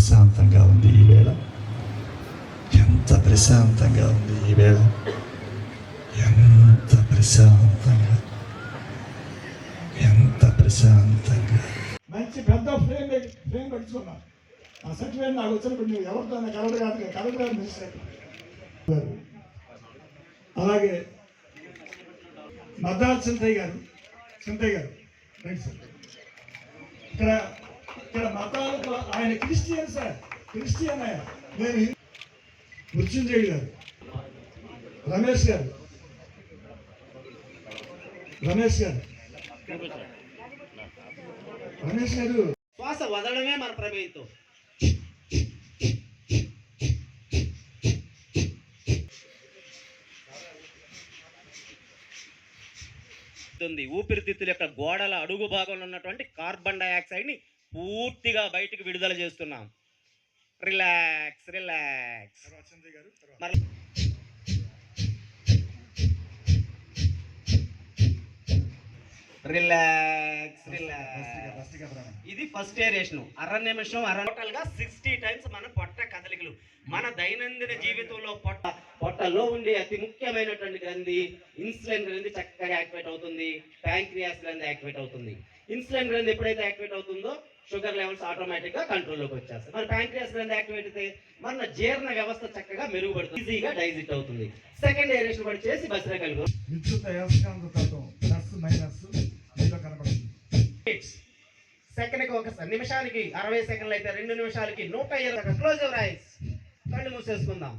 ప్రశాంతంగా ఉంది ఈ వేళ. ఎంత ప్రశాంతంగా ఉంది ఈ వేళ. ఎంత ప్రశాంతంగా. ఎంత ప్రశాంతంగా. మంచి పెద్ద ఫ్రేమ్ ఫ్రేమ్ పెట్టుకున్నా ఆ సర్టిఫికేట్ నాకు వచ్చినప్పుడు నువ్వు ఎవరితో కలెక్టర్ కాదు కలెక్టర్ గారు మినిస్టర్ అలాగే మద్దాల్ చింతయ్య గారు చింతయ్య గారు రైట్ సార్. ఇక్కడ మతాలు ఆయన క్రిస్టియన్ సార్. క్రిస్టియన్. ఆయన నేను మృత్యుంజయ్ గారు. రమేష్ గారు. రమేష్ గారు. రమేష్ గారు. శ్వాస వదలడమే మన ప్రమేయంతో ఉంది ఊపిరితిత్తుల యొక్క గోడల అడుగు భాగంలో ఉన్నటువంటి కార్బన్ డైఆక్సైడ్ని పూర్తిగా బయటికి విడుదల చేస్తున్నాం. రిలాక్స్ రిలాక్స్ మరి రిలాక్స్ రిలాక్స్ ఇది ఫస్ట్ ఏరేషన్ అర నిమిషం అర టోటల్గా సిక్స్టీ టైమ్స్ మన పొట్ట కదలికలు మన దైనందిన జీవితంలో పొట్ట పొట్టలో ఉండే అతి ముఖ్యమైనటువంటి గ్రంథి ఇన్సులిన్ గ్రంథి చక్కగా యాక్టివేట్ అవుతుంది ప్యాంక్రియాస్ గ్రంథి యాక్టివేట్ అవుతుంది. ఇన్సులిన్ గ్రంథి ఎప్పుడైతే యాక్టివేట్ అవుతుందో షుగర్ లెవెల్స్ ఆటోమేటిక్గా కంట్రోల్లోకి వచ్చేస్తాయి. మరి ప్యాంక్రియాస్ గ్రంథి యాక్టివేట్ అయితే మన జీర్ణ వ్యవస్థ చక్కగా మెరుగుపడుతుంది ఈజీగా డైజెస్ట్ అవుతుంది. సెకండ్ ఏరేషన్ కూడా చేసి బసిర కలుగు. విద్యుత్ అయస్కాంత తత్వం ప్లస్ మైనస్ మీలో కనపడుతుంది. సెకండ్కి ఒక నిమిషానికి అరవై సెకండ్లు అయితే రెండు నిమిషాలకి నూట ఇరవై క్లోజ్ ఐస్ కళ్ళు మూసేసుకుందాం.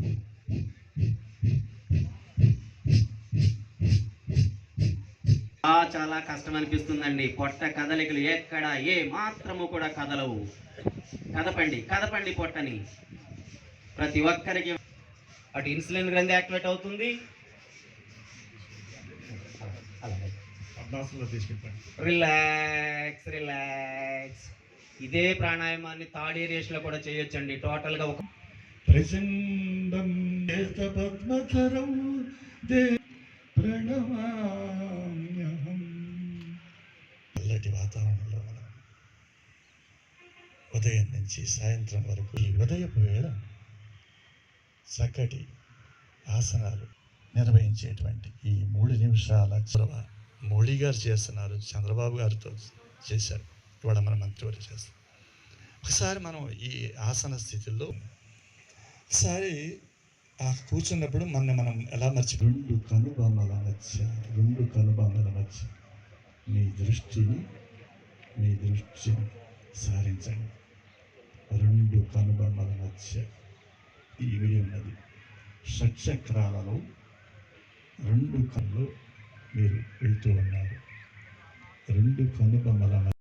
చాలా కష్టం అనిపిస్తుందండి పొట్ట కదలికలు ఎక్కడ ఏ మాత్రము కూడా కదలవు. కదపండి కదపండి పొట్టని. ప్రతి ఒక్కరికి అటు ఇన్సులిన్ గ్రంథి యాక్టివేట్ అవుతుంది. Relax relax. ఇదే ప్రాణాయామాన్ని థర్డ్ ఏరియాస్లో కూడా చేయొచ్చండి. టోటల్గా ఒక ప్రచండం పద్మధరం దే చల్లటి వాతావరణంలో మనం ఉదయం నుంచి సాయంత్రం వరకు ఈ ఉదయపు వేళ చక్కటి ఆసనాలు నిర్వహించేటువంటి ఈ మూడు నిమిషాల చొరవ మోడీ గారు చేస్తున్నారు చంద్రబాబు గారితో చేశారు. ఇవాళ మన మంత్రివారు చేస్తారు. ఒకసారి మనం ఈ ఆసన స్థితిలో ఒకసారి ఆ కూర్చున్నప్పుడు మన మనం ఎలా మర్చి రెండు కనుబొమ్మల మధ్య రెండు కనుబొమ్మల మధ్య. దృష్టిని మీ దృష్టిని సారించండి. రెండు కనుబొమ్మల మధ్య ఈ విడి ఉన్నది. షట్చక్రాలలో రెండు కళ్ళు మీరు వెళ్తూ ఉన్నారు. రెండు కనుబొమ్మల మధ్య